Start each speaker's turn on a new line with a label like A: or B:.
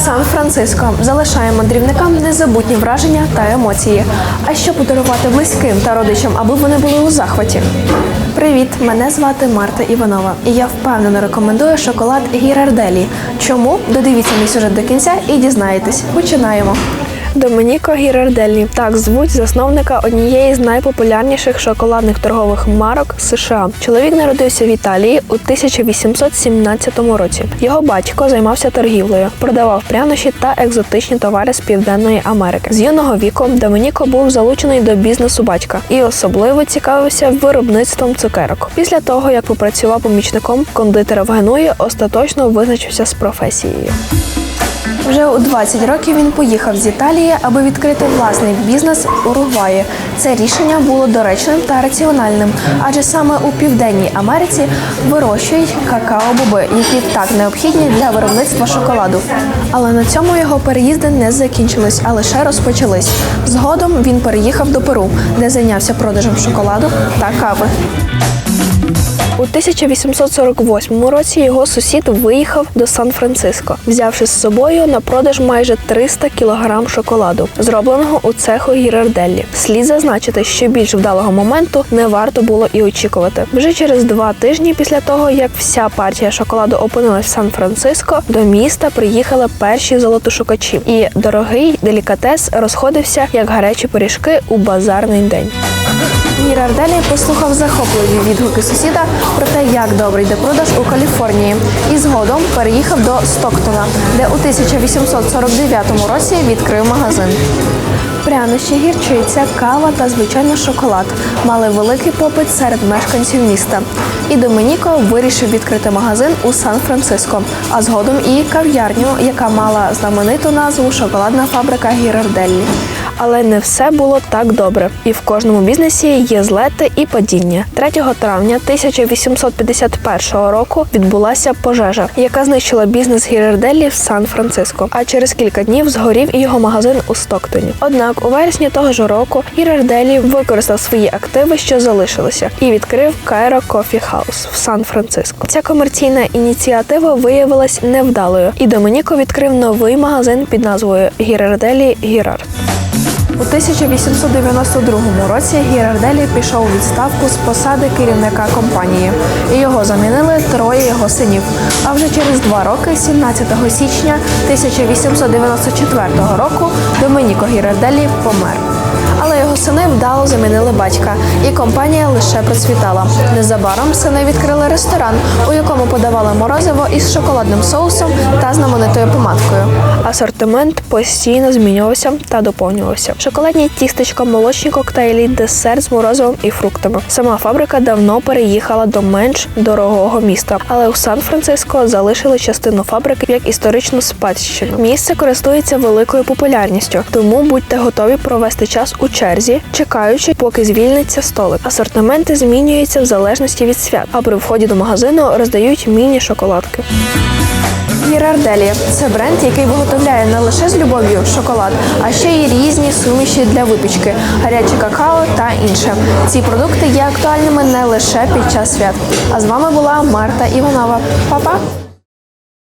A: Сан-Франциско залишає мандрівникам незабутні враження та емоції. А що подарувати близьким та родичам, аби вони були у захваті? Привіт, мене звати Марта Іванова, і я впевнено рекомендую шоколад Гірарделі. Чому? Додивіться мій сюжет до кінця і дізнаєтесь. Починаємо. Домініко Гірарделлі так звуть засновника однієї з найпопулярніших шоколадних торгових марок США. Чоловік народився в Італії у 1817 році. Його батько займався торгівлею, продавав прянощі та екзотичні товари з Південної Америки. З юного віку Домініко був залучений до бізнесу батька і особливо цікавився виробництвом цукерок. Після того, як попрацював помічником кондитера в Генуї, остаточно визначився з професією. Вже у 20 років він поїхав з Італії, аби відкрити власний бізнес у Уругваї. Це рішення було доречним та раціональним, адже саме у південній Америці вирощують какао-боби, які так необхідні для виробництва шоколаду. Але на цьому його переїзди не закінчились, а лише розпочались. Згодом він переїхав до Перу, де зайнявся продажем шоколаду та кави. У 1848 році його сусід виїхав до Сан-Франциско, взявши з собою на продаж майже 300 кілограм шоколаду, зробленого у цеху Гірарделлі. Слід зазначити, що більш вдалого моменту не варто було і очікувати. Вже через два тижні після того, як вся партія шоколаду опинилась в Сан-Франциско, до міста приїхали перші золотошукачі, і дорогий делікатес розходився як гарячі пиріжки у базарний день. Гірарделі послухав захопливі відгуки сусіда про те, як добре йде продаж у Каліфорнії, і згодом переїхав до Стоктона, де у 1849 році відкрив магазин. Прянощі, гірчиця, кава та звичайно шоколад мали великий попит серед мешканців міста. І Домініко вирішив відкрити магазин у Сан-Франциско, а згодом і кав'ярню, яка мала знамениту назву Шоколадна фабрика Гірарделлі. Але не все було так добре, і в кожному бізнесі є злети і падіння. 3 травня 1851 року відбулася пожежа, яка знищила бізнес Гірарделлі в Сан-Франциско. А через кілька днів згорів і його магазин у Стоктоні. Однак у вересні того ж року Гірарделлі використав свої активи, що залишилися, і відкрив Кайро Кофі Хаус в Сан-Франциско. Ця комерційна ініціатива виявилась невдалою, і Домініко відкрив новий магазин під назвою Гірарделі Гірар. У 1892 році Гірарделі пішов у відставку з посади керівника компанії, і його замінили троє його синів. А вже через два роки, 17 січня 1894 року, Домініко Гірарделі помер. Але його сини вдало замінили батька, і компанія лише процвітала. Незабаром сини відкрили ресторан, у якому подавали морозиво із шоколадним соусом та знаменитою помадкою. Асортимент постійно змінювався та доповнювався. Шоколадні тістечка, молочні коктейлі, десерт з морозивом і фруктами. Сама фабрика давно переїхала до менш дорогого міста, але у Сан-Франциско залишили частину фабрики як історичну спадщину. Місце користується великою популярністю, тому будьте готові провести час у черзі, чекаючи, поки звільниться столик. Асортименти змінюються в залежності від свят, а при вході до магазину роздають міні-шоколадки. Гірарделі це бренд, який виготовляє не лише з любов'ю шоколад, а ще й різні суміші для випічки, гаряче какао та інше. Ці продукти є актуальними не лише під час свят. А з вами була Марта Іванова. Па-па!